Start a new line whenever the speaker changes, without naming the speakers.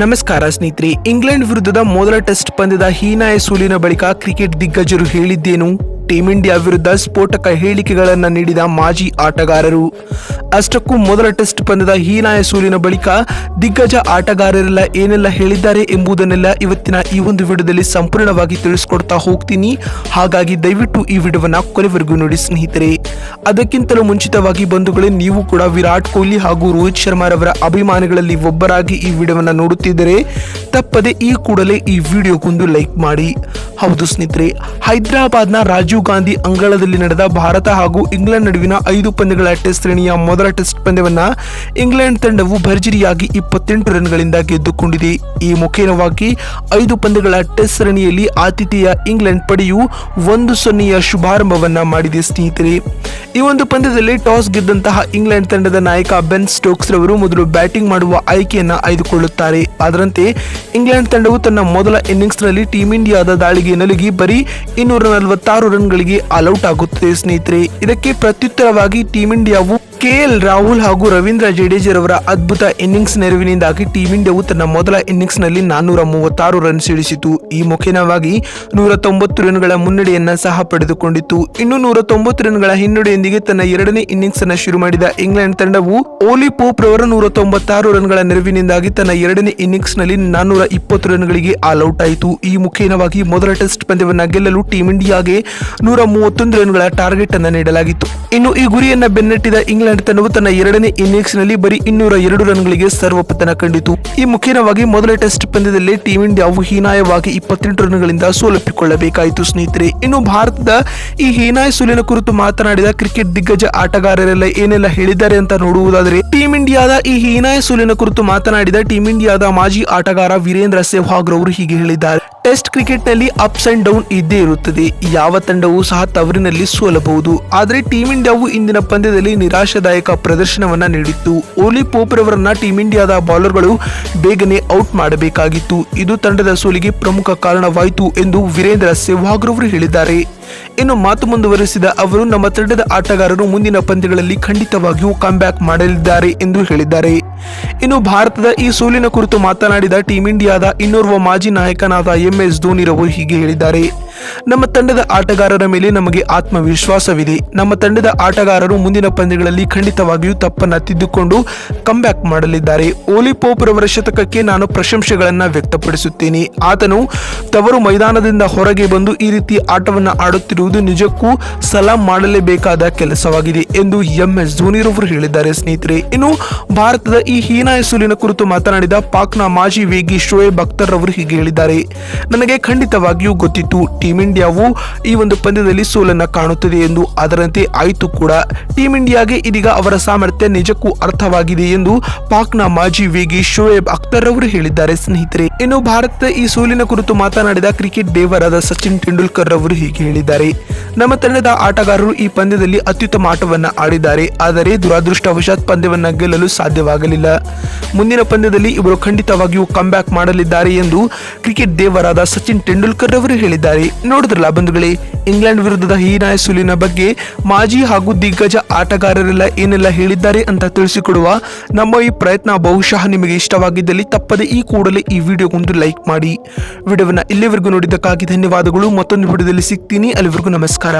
ನಮಸ್ಕಾರ ಸ್ನೇಹಿತರೆ ಇಂಗ್ಲೆಂಡ್ ವಿರುದ್ಧದ ಮೊದಲ ಟೆಸ್ಟ್ ಪಂದ್ಯದ ಹೀನಾಯ ಸೋಲಿನ ಬಳಿಕ ಕ್ರಿಕೆಟ್ ದಿಗ್ಗಜರು ಹೇಳಿದ್ದೇನು? ಟೀಂ ಇಂಡಿಯಾ ವಿರುದ್ಧ ಸ್ಫೋಟಕ ಹೇಳಿಕೆಗಳನ್ನು ನೀಡಿದ ಮಾಜಿ ಆಟಗಾರರು. ಅಷ್ಟಕ್ಕೂ ಮೊದಲ ಟೆಸ್ಟ್ ಪಂದ್ಯದ ಹೀನಾಯ ಸೋಲಿನ ಬಳಿಕ ದಿಗ್ಗಜ ಆಟಗಾರರೆಲ್ಲ ಏನೆಲ್ಲ ಹೇಳಿದ್ದಾರೆ ಎಂಬುದನ್ನೆಲ್ಲ ಇವತ್ತಿನ ಈ ಒಂದು ವಿಡಿಯೋದಲ್ಲಿ ಸಂಪೂರ್ಣವಾಗಿ ತಿಳಿಸ್ಕೊಡ್ತಾ ಹೋಗ್ತೀನಿ. ಹಾಗಾಗಿ ದಯವಿಟ್ಟು ಈ ವಿಡಿಯೋವನ್ನು ಕೊನೆವರೆಗೂ ನೋಡಿ ಸ್ನೇಹಿತರೆ. ಅದಕ್ಕಿಂತಲೂ ಮುಂಚಿತವಾಗಿ ಬಂಧುಗಳೇ, ನೀವು ಕೂಡ ವಿರಾಟ್ ಕೊಹ್ಲಿ ಹಾಗೂ ರೋಹಿತ್ ಶರ್ಮಾರವರ ಅಭಿಮಾನಿಗಳಲ್ಲಿ ಒಬ್ಬರಾಗಿ ಈ ವಿಡಿಯೋವನ್ನು ನೋಡುತ್ತಿದ್ದರೆ ತಪ್ಪದೆ ಈ ಕೂಡಲೇ ಈ ವಿಡಿಯೋಗೊಂದು ಲೈಕ್ ಮಾಡಿ. ಹೌದು ಸ್ನೇಹಿತರೆ, ಹೈದರಾಬಾದ್ನ ರಾಜೀವ್ ಗಾಂಧಿ ಅಂಗಳದಲ್ಲಿ ನಡೆದ ಭಾರತ ಹಾಗೂ ಇಂಗ್ಲೆಂಡ್ ನಡುವಿನ ಐದು ಪಂದ್ಯಗಳ ಟೆಸ್ಟ್ ಶ್ರೇಣಿಯ ಮೊದಲ ಟೆಸ್ಟ್ ಪಂದ್ಯವನ್ನು ಇಂಗ್ಲೆಂಡ್ ತಂಡವು ಭರ್ಜರಿಯಾಗಿ ಇಪ್ಪತ್ತೆಂಟು ರನ್ಗಳಿಂದ ಗೆದ್ದುಕೊಂಡಿದೆ. ಈ ಮುಖೇನವಾಗಿ ಐದು ಪಂದ್ಯಗಳ ಟೆಸ್ಟ್ ಸರಣಿಯಲ್ಲಿ ಆತಿಥೇಯ ಇಂಗ್ಲೆಂಡ್ ಪಡೆಯು ಒಂದು ಸೊನ್ನೆಯ ಶುಭಾರಂಭವನ್ನ ಮಾಡಿದೆ ಸ್ನೇಹಿತರೆ. ಈ ಒಂದು ಪಂದ್ಯದಲ್ಲಿ ಟಾಸ್ ಗೆದ್ದಂತಹ ಇಂಗ್ಲೆಂಡ್ ತಂಡದ ನಾಯಕ ಬೆನ್ ಸ್ಟೋಕ್ಸ್ ರವರು ಮೊದಲು ಬ್ಯಾಟಿಂಗ್ ಮಾಡುವ ಆಯ್ಕೆಯನ್ನು ಆಯ್ದುಕೊಳ್ಳುತ್ತಾರೆ. ಅದರಂತೆ ಇಂಗ್ಲೆಂಡ್ ತಂಡವು ತನ್ನ ಮೊದಲ ಇನ್ನಿಂಗ್ಸ್ನಲ್ಲಿ ಟೀಂ ಇಂಡಿಯಾದ ದಾಳಿಗೆ ನಲುಗಿ ಬರೀ ಇನ್ನೂರ ನಲವತ್ತಾರು ರನ್ಗಳಿಗೆ ಆಲ್ಔಟ್ ಆಗುತ್ತದೆ ಸ್ನೇಹಿತರೆ. ಇದಕ್ಕೆ ಪ್ರತ್ಯುತ್ತರವಾಗಿ ಟೀಂ ಇಂಡಿಯಾವು ಕೆಎಲ್ ರಾಹುಲ್ ಹಾಗೂ ರವೀಂದ್ರ ಜಡೇಜರವರ ಅದ್ಭುತ ಇನ್ನಿಂಗ್ಸ್ ನೆರವಿನಿಂದಾಗಿ ಟೀಂ ಇಂಡಿಯಾವು ತನ್ನ ಮೊದಲ ಇನ್ನಿಂಗ್ಸ್ನಲ್ಲಿ ನಾನ್ನೂರ ಮೂವತ್ತಾರು ರನ್ ಸಿಡಿಸಿತು ಈ ಮುಖೇನವಾಗಿ ನೂರ ತೊಂಬತ್ತು ರನ್ಗಳ ಮುನ್ನಡೆಯನ್ನ ಸಹ ಪಡೆದುಕೊಂಡಿತ್ತು. ಇನ್ನು ನೂರ ತೊಂಬತ್ತು ರನ್ಗಳ ಹಿನ್ನಡೆಯೊಂದಿಗೆ ತನ್ನ ಎರಡನೇ ಇನ್ನಿಂಗ್ಸ್ ಅನ್ನು ಶುರು ಮಾಡಿದ ಇಂಗ್ಲೆಂಡ್ ತಂಡವು ಓಲಿ ಪೋಪ್ ರವರ ನೂರ ತೊಂಬತ್ತಾರು ರನ್ಗಳ ನೆರವಿನಿಂದಾಗಿ ತನ್ನ ಎರಡನೇ ಇನ್ನಿಂಗ್ಸ್ನಲ್ಲಿ ನಾನ್ನೂರ ಇಪ್ಪತ್ತು ರನ್ಗಳಿಗೆ ಆಲ್ ಔಟ್ ಆಯಿತು. ಈ ಮುಖೇನವಾಗಿ ಮೊದಲ ಟೆಸ್ಟ್ ಪಂದ್ಯವನ್ನ ಗೆಲ್ಲಲು ಟೀಂ ಇಂಡಿಯಾಗೆ ನೂರ ಮೂವತ್ತೊಂದು ರನ್ಗಳ ಟಾರ್ಗೆಟ್ ಅನ್ನು ನೀಡಲಾಗಿತ್ತು. ಇನ್ನು ಈ ಗುರಿಯನ್ನ ಬೆನ್ನಟ್ಟಿದ ಇಂಗ್ಲೆಂಡ್ ತಂಡವು ತನ್ನ ಎರಡನೇ ಇನ್ನಿಂಗ್ಸ್ನಲ್ಲಿ ಬರೀ ಇನ್ನೂರ ಎರಡು ರನ್ಗಳಿಗೆ ಸರ್ವಪತನ ಕಂಡಿತು. ಈ ಮುಖ್ಯವಾಗಿ ಮೊದಲ ಟೆಸ್ಟ್ ಪಂದ್ಯದಲ್ಲಿ ಟೀಂ ಇಂಡಿಯಾವು ಹೀನಾಯವಾಗಿ ಇಪ್ಪತ್ತೆಂಟು ರನ್ಗಳಿಂದ ಸೋಲಪ್ಪಿಕೊಳ್ಳಬೇಕಾಯಿತು, ಸ್ನೇಹಿತರೆ. ಇನ್ನು ಭಾರತದ ಈ ಹೀನಾಯ ಸೋಲಿನ ಕುರಿತು ಮಾತನಾಡಿದ ಕ್ರಿಕೆಟ್ ದಿಗ್ಗಜ ಆಟಗಾರರೆಲ್ಲ ಏನೆಲ್ಲ ಹೇಳಿದ್ದಾರೆ ಅಂತ ನೋಡುವುದಾದರೆ, ಟೀಂ ಇಂಡಿಯಾದ ಈ ಹೀನಾಯ ಸೋಲಿನ ಕುರಿತು ಮಾತನಾಡಿದ ಟೀಂ ಇಂಡಿಯಾದ ಮಾಜಿ ಆಟಗಾರ ವೀರೇಂದ್ರ ಸೆಹ್ವಾಗ್ ರವರು ಹೀಗೆ ಹೇಳಿದ್ದಾರೆ. ಟೆಸ್ಟ್ ಕ್ರಿಕೆಟ್ನಲ್ಲಿ ಅಪ್ಸ್ ಅಂಡ್ ಡೌನ್ ಇದ್ದೇ ಇರುತ್ತದೆ. ಯಾವ ತಂಡವೂ ಸಹ ತವರಿನಲ್ಲಿ ಸೋಲಬಹುದು. ಆದರೆ ಟೀಂ ಇಂಡಿಯಾವು ಇಂದಿನ ಪಂದ್ಯದಲ್ಲಿ ನಿರಾಶಾದಾಯಕ ಪ್ರದರ್ಶನವನ್ನ ನೀಡಿತ್ತು. ಓಲಿ ಪೋಪ್ರವರನ್ನ ಟೀಂ ಇಂಡಿಯಾದ ಬೌಲರ್ಗಳು ಬೇಗನೆ ಔಟ್ ಮಾಡಬೇಕಾಗಿತ್ತು. ಇದು ತಂಡದ ಸೋಲಿಗೆ ಪ್ರಮುಖ ಕಾರಣವಾಯಿತು ಎಂದು ವೀರೇಂದ್ರ ಸೆಹ್ವಾಗ್ರವರು ಹೇಳಿದ್ದಾರೆ. ಇನ್ನು ಮಾತು ಮುಂದುವರೆಸಿದ ಅವರು, ನಮ್ಮ ತಂಡದ ಆಟಗಾರರು ಮುಂದಿನ ಪಂದ್ಯಗಳಲ್ಲಿ ಖಂಡಿತವಾಗಿಯೂ ಕಮ್ಬ್ಯಾಕ್ ಮಾಡಲಿದ್ದಾರೆ ಎಂದು ಹೇಳಿದ್ದಾರೆ. ಇನ್ನು ಭಾರತದ ಈ ಸೋಲಿನ ಕುರಿತು ಮಾತನಾಡಿದ ಟೀಂ ಇಂಡಿಯಾದ ಇನ್ನೋರ್ವ ಮಾಜಿ ನಾಯಕನಾದ ಎಂ ಎಸ್ ಧೋನಿರವರು ಹೀಗೆ ಹೇಳಿದ್ದಾರೆ. ನಮ್ಮ ತಂಡದ ಆಟಗಾರರ ಮೇಲೆ ನಮಗೆ ಆತ್ಮವಿಶ್ವಾಸವಿದೆ. ನಮ್ಮ ತಂಡದ ಆಟಗಾರರು ಮುಂದಿನ ಪಂದ್ಯಗಳಲ್ಲಿ ಖಂಡಿತವಾಗಿಯೂ ತಪ್ಪನ್ನ ತಿದ್ದುಕೊಂಡು ಬ್ಯಾಕ್ ಮಾಡಲಿದ್ದಾರೆ. ಓಲಿ ಪೋಪ್ ರವರ ಶತಕಕ್ಕೆ ನಾನು ಪ್ರಶಂಸೆಗಳನ್ನು ವ್ಯಕ್ತಪಡಿಸುತ್ತೇನೆ. ಆತನು ತವರು ಮೈದಾನದಿಂದ ಹೊರಗೆ ಬಂದು ಈ ರೀತಿ ಆಟವನ್ನು ಆಟವನ್ನ ಆಡುತ್ತಿರುವುದು ನಿಜಕ್ಕೂ ಸಲಾಂ ಮಾಡಲೇಬೇಕಾದ ಕೆಲಸವಾಗಿದೆ ಎಂದು ಎಂ ಎಸ್ ಧೋನಿರವರು ಹೇಳಿದ್ದಾರೆ. ಸ್ನೇಹಿತರೆ, ಇನ್ನು ಭಾರತದ ಈ ಹೀನಾಯ ಸೋಲಿನ ಕುರಿತು ಮಾತನಾಡಿದ ಪಾಕ್ನ ಮಾಜಿ ವೇಗಿ ಶೋಯೇಬ್ ಅಖ್ತರ್ ಅವರು ಹೀಗೆ ಹೇಳಿದ್ದಾರೆ. ನನಗೆ ಖಂಡಿತವಾಗಿಯೂ ಗೊತ್ತಿತ್ತು, ಟೀಂ ಇಂಡಿಯಾವು ಈ ಒಂದು ಪಂದ್ಯದಲ್ಲಿ ಸೋಲನ್ನ ಕಾಣುತ್ತದೆ ಎಂದು. ಅದರಂತೆ ಆಯಿತು ಕೂಡ. ಟೀಂ ಇಂಡಿಯಾಗೆ ಇದೀಗ ಅವರ ಸಾಮರ್ಥ್ಯ ನಿಜಕ್ಕೂ ಅರ್ಥವಾಗಿದೆ ಎಂದು ಪಾಕ್ನ ಮಾಜಿ ವೇಗಿ ಶೋಯೇಬ್ ಅಖ್ತರ್ ಅವರು ಹೇಳಿದ್ದಾರೆ. ಸ್ನೇಹಿತರೆ, ಇನ್ನು ಭಾರತದ ಈ ಸೋಲಿನ ಕುರಿತು ಮಾತನಾಡಿದ ಕ್ರಿಕೆಟ್ ದೇವರಾದ ಸಚಿನ್ ತೆಂಡೂಲ್ಕರ್ ಅವರು ಹೀಗೆ ಹೇಳಿದ್ದಾರೆ. ನಮ್ಮ ತಂಡದ ಆಟಗಾರರು ಈ ಪಂದ್ಯದಲ್ಲಿ ಅತ್ಯುತ್ತಮ ಆಟವನ್ನು ಆಡಿದ್ದಾರೆ. ಆದರೆ ದುರಾದೃಷ್ಟವಶಾತ್ ಪಂದ್ಯವನ್ನು ಗೆಲ್ಲಲು ಸಾಧ್ಯವಾಗಲಿಲ್ಲ. ಮುಂದಿನ ಪಂದ್ಯದಲ್ಲಿ ಇವರು ಖಂಡಿತವಾಗಿಯೂ ಬ್ಯಾಕ್ ಮಾಡಲಿದ್ದಾರೆ ಎಂದು ಕ್ರಿಕೆಟ್ ದೇವರಾದ ಸಚಿನ್ ತೆಂಡೂಲ್ಕರ್ ಅವರು ಹೇಳಿದ್ದಾರೆ. ನೋಡಿದ್ರಲ್ಲ ಬಂಧುಗಳೇ, ಇಂಗ್ಲೆಂಡ್ ವಿರುದ್ಧದ ಹೀನಾಯ ಸುಲಿನ ಬಗ್ಗೆ ಮಾಜಿ ಹಾಗೂ ದಿಗ್ಗಜ ಆಟಗಾರರೆಲ್ಲ ಏನೆಲ್ಲ ಹೇಳಿದ್ದಾರೆ ಅಂತ ತಿಳಿಸಿಕೊಡುವ ನಮ್ಮ ಈ ಪ್ರಯತ್ನ ಬಹುಶಃ ನಿಮಗೆ ಇಷ್ಟವಾಗಿದ್ದಲ್ಲಿ ತಪ್ಪದೆ ಈ ಕೂಡಲೇ ಈ ವಿಡಿಯೋಗೊಂದು ಲೈಕ್ ಮಾಡಿ. ವಿಡಿಯೋವನ್ನು ಇಲ್ಲಿವರೆಗೂ ನೋಡಿದ್ದಕ್ಕಾಗಿ ಧನ್ಯವಾದಗಳು. ಮತ್ತೊಂದು ವಿಡಿಯೋದಲ್ಲಿ ಸಿಗ್ತೀನಿ. ಅಲ್ಲಿವರೆಗೂ ನಮಸ್ಕಾರ.